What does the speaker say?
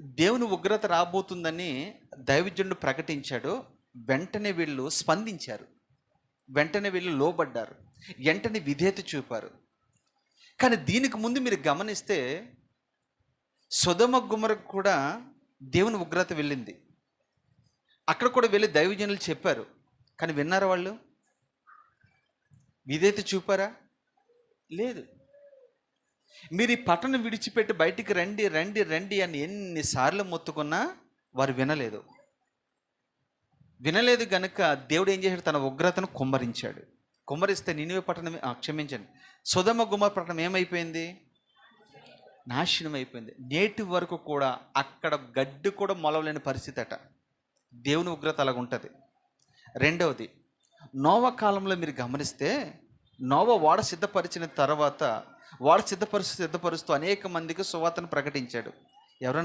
దేవుని ఉగ్రత రాబోతుందని దైవజనుడు ప్రకటించాడు. వెంటనే వీళ్ళు స్పందించారు. వెంటనే వీళ్ళు లోబడ్డారు. వెంటనే విధేయత చూపారు. కానీ దీనికి ముందు మీరు గమనిస్తే సుధమ గుమరకు కూడా దేవుని ఉగ్రత వెళ్ళింది. అక్కడ కూడా వెళ్ళి దైవజనులు చెప్పారు. కానీ విన్నారా వాళ్ళు? విధేయత చూపారా? లేదు. మీరు ఈ పట్టణం విడిచిపెట్టి బయటికి రండి రండి రండి అని ఎన్నిసార్లు మొత్తుకున్నా వారు వినలేదు. వినలేదు గనుక దేవుడు ఏం చేశాడు? తన ఉగ్రతను కుమ్మరించాడు. కుమ్మరిస్తే నినివే పట్టణం క్షమించండి. సుధమ గుమ్మ పట్టణం ఏమైపోయింది? నాశనం అయిపోయింది. నేటి వరకు కూడా అక్కడ గడ్డి కూడా మొలవలేని పరిస్థితి అట. దేవుని ఉగ్రత అలాగ ఉంటుంది రెండవది నోవ కాలంలో మీరు గమనిస్తే నోవ వాడ సిద్ధపరిచిన తర్వాత వాడ సిద్ధపరుస్తూ సిద్ధపరుస్తూ అనేక మందికి సువార్తను ప్రకటించాడు. ఎవరైనా